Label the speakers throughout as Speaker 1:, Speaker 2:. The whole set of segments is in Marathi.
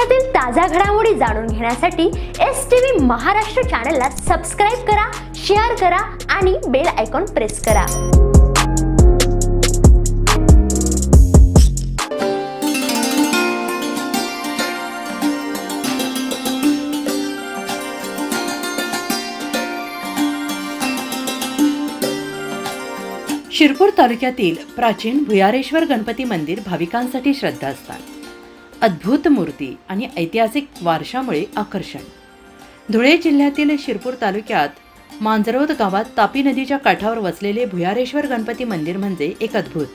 Speaker 1: देशातील ताज्या घडामोडी जाणून घेण्यासाठी एस टी व्ही महाराष्ट्र चॅनलला सबस्क्राईब करा शेअर करा आणि बेल आयकॉन प्रेस करा.
Speaker 2: शिरपूर तालुक्यातील प्राचीन भुयारेश्वर गणपती मंदिर भाविकांसाठी श्रद्धास्थान अद्भुत मूर्ती आणि ऐतिहासिक वारशामुळे आकर्षण. धुळे जिल्ह्यातील शिरपूर तालुक्यात मांजरोद गावात तापी नदीच्या काठावर वसलेले भुयारेश्वर गणपती मंदिर म्हणजे एक अद्भुत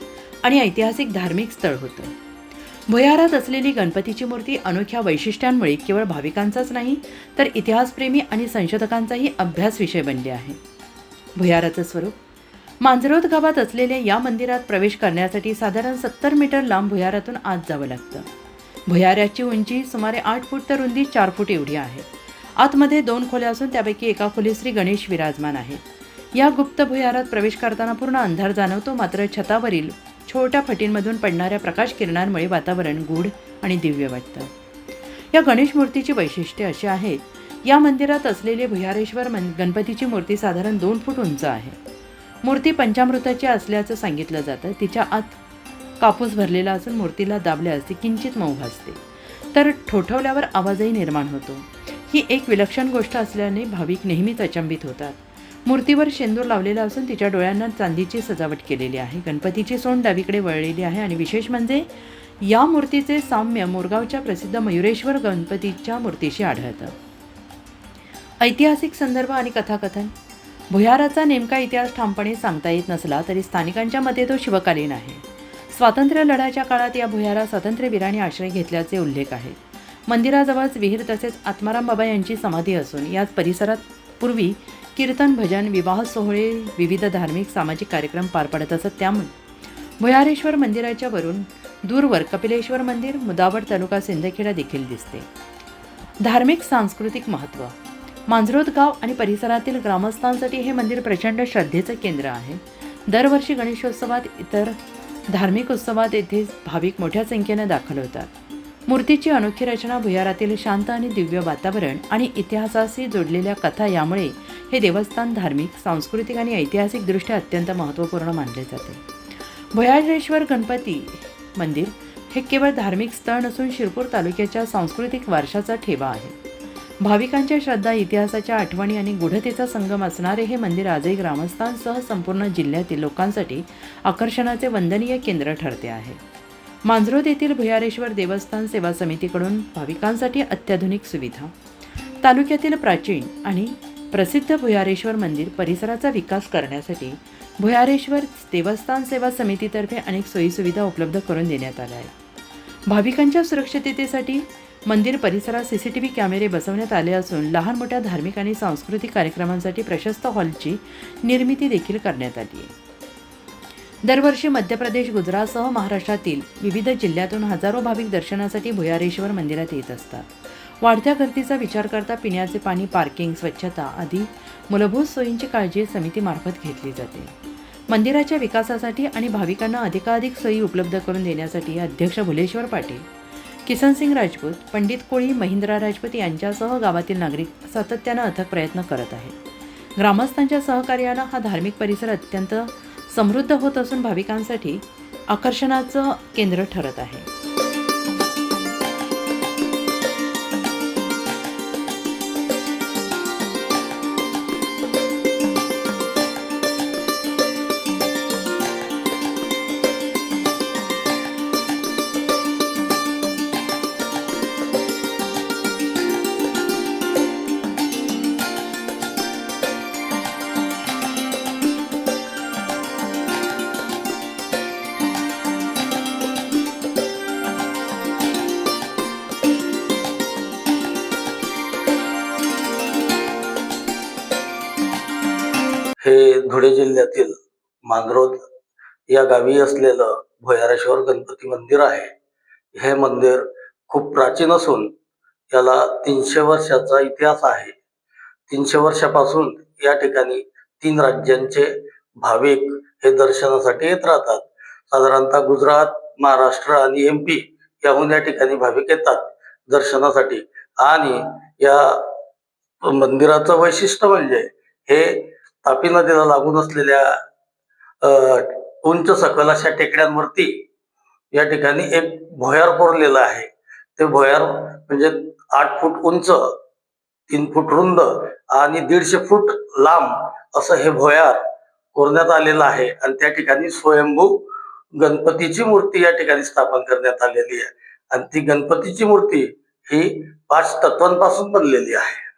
Speaker 2: आणि ऐतिहासिक धार्मिक स्थळ होतं. भुयारात असलेली गणपतीची मूर्ती अनोख्या वैशिष्ट्यांमुळे केवळ भाविकांचाच नाही तर इतिहासप्रेमी आणि संशोधकांचाही अभ्यास विषय बनले आहे. भुयाराचं स्वरूप मांजरोद गावात असलेल्या या मंदिरात प्रवेश करण्यासाठी साधारण सत्तर मीटर लांब भुयारातून आत जावं लागतं. भुयाऱ्याची उंची सुमारे आठ फूट तर रुंदी चार फूट एवढी आहे. आतमध्ये दोन खोल्या असून त्यापैकी एका खोलीत श्री गणेश विराजमान आहे. या गुप्त भुयारात प्रवेश करताना पूर्ण अंधार जाणवतो मात्र छतावरील छोट्या फटींमधून पडणाऱ्या प्रकाश किरणांमुळे वातावरण गूढ आणि दिव्य वाटतं. या गणेश मूर्तीची वैशिष्ट्ये अशी आहेत या मंदिरात असलेले भुयारेश्वर मन गणपतीची मूर्ती साधारण दोन फूट उंच आहे. मूर्ती पंचामृताची असल्याचं सांगितलं जातं. तिच्या आत कापूस भरलेला असून मूर्तीला दाबल्यास ती किंचित मऊ भासते. तर ठोठवल्यावर आवाजही निर्माण होतो. ही एक विलक्षण गोष्ट असल्याने भाविक नेहमीच अचंबित होतात. मूर्तीवर शेंदूर लावलेला असून तिच्या डोळ्यांना चांदीची सजावट केलेली आहे. गणपतीची सोंड डावीकडे वळलेली आहे आणि विशेष म्हणजे या मूर्तीचे साम्य मोरगावच्या प्रसिद्ध मयुरेश्वर गणपतीच्या मूर्तीशी आढळतं. ऐतिहासिक संदर्भ आणि कथाकथन. भुयाराचा नेमका इतिहास ठामपणे सांगता येत नसला तरी स्थानिकांच्या मते तो शिवकालीन आहे. स्वातंत्र्य लढ्याच्या काळात या भुयारा स्वातंत्र्यवीरांनी आश्रय घेतल्याचे उल्लेख आहेत मंदिराजवळच विहीर तसेच आत्माराम बाबा यांची समाधी असून याच परिसरात पूर्वी कीर्तन भजन विवाह सोहळे विविध धार्मिक सामाजिक कार्यक्रम पार पडत असत त्यामुळे भुयारेश्वर मंदिराच्या वरून दूरवर कपिलेश्वर मंदिर मुदावड तालुका सिंदखेडा देखील दिसते. धार्मिक सांस्कृतिक महत्त्व. मांजरोद गाव आणि परिसरातील ग्रामस्थांसाठी हे मंदिर प्रचंड श्रद्धेचं केंद्र आहे. दरवर्षी गणेशोत्सवात इतर धार्मिक उत्सवात येथे भाविक मोठ्या संख्येने दाखल होतात. मूर्तीची अनोखी रचना भुयारातील शांत आणि दिव्य वातावरण आणि इतिहासाशी जोडलेल्या कथा यामुळे हे देवस्थान धार्मिक सांस्कृतिक आणि ऐतिहासिकदृष्ट्या अत्यंत महत्त्वपूर्ण मानले जाते. भुयारेश्वर गणपती मंदिर हे केवळ धार्मिक स्थळ नसून शिरपूर तालुक्याच्या सांस्कृतिक वारशाचा ठेवा आहे. भाविकांच्या श्रद्धा इतिहासाच्या आठवणी आणि गूढतेचा संगम असणारे हे मंदिर आजही ग्रामस्थांसह संपूर्ण जिल्ह्यातील लोकांसाठी आकर्षणाचे वंदनीय केंद्र ठरते आहे. मांजरोद येथील भुयारेश्वर देवस्थान सेवा समितीकडून भाविकांसाठी अत्याधुनिक सुविधा. तालुक्यातील प्राचीन आणि प्रसिद्ध भुयारेश्वर मंदिर परिसराचा विकास करण्यासाठी भुयारेश्वर देवस्थान सेवा समितीतर्फे अनेक सोयीसुविधा उपलब्ध करून देण्यात आल्या आहेत. भाविकांच्या सुरक्षिततेसाठी मंदिर परिसरात सी सी टी व्ही कॅमेरे बसवण्यात आले असून लहान मोठ्या धार्मिक आणि सांस्कृतिक कार्यक्रमांसाठी प्रशस्त हॉलची निर्मिती देखील करण्यात आली आहे. दरवर्षी मध्य प्रदेश गुजरातसह महाराष्ट्रातील विविध जिल्ह्यातून हजारो भाविक दर्शनासाठी भुयारेश्वर मंदिरात येत असतात. वाढत्या गर्दीचा विचार करता पिण्याचे पाणी पार्किंग स्वच्छता आदी मूलभूत सोयींची काळजी समितीमार्फत घेतली जाते. मंदिराच्या विकासासाठी आणि भाविकांना अधिकाधिक सोयी उपलब्ध करून देण्यासाठी अध्यक्ष भुलेश्वर पाटील किसनसिंग राजपूत पंडित कोळी महिंद्रा राजपूत यांच्यासह गावातील नागरिक सातत्यानं अथक प्रयत्न करत आहेत. ग्रामस्थांच्या सहकार्यानं हा धार्मिक परिसर अत्यंत समृद्ध होत असून भाविकांसाठी आकर्षणाचं केंद्र ठरत आहे.
Speaker 3: हे धुळे जिल्ह्यातील मांगरोद या गावी असलेलं भोयारेश्वर गणपती मंदिर आहे. हे मंदिर खूप प्राचीन असून याला तीनशे वर्षाचा इतिहास आहे. तीनशे वर्षापासून या ठिकाणी तीन राज्यांचे भाविक हे दर्शनासाठी येत राहतात. साधारणतः गुजरात महाराष्ट्र आणि एम पी याहून या ठिकाणी भाविक येतात दर्शनासाठी. आणि या मंदिराचं वैशिष्ट्य म्हणजे हे तापी नदीला लागून असलेल्या अ, उंच सकल अशा टेकड्यांवरती या ठिकाणी एक भोयार कोरलेलं आहे. ते भोयार म्हणजे आठ फूट उंच तीन फूट रुंद आणि दीडशे फूट लांब असं हे भोयार कोरण्यात आलेलं आहे आणि त्या ठिकाणी स्वयंभू गणपतीची मूर्ती या ठिकाणी स्थापन करण्यात आलेली आहे. आणि ती गणपतीची मूर्ती ही पाच तत्वांपासून बनलेली आहे.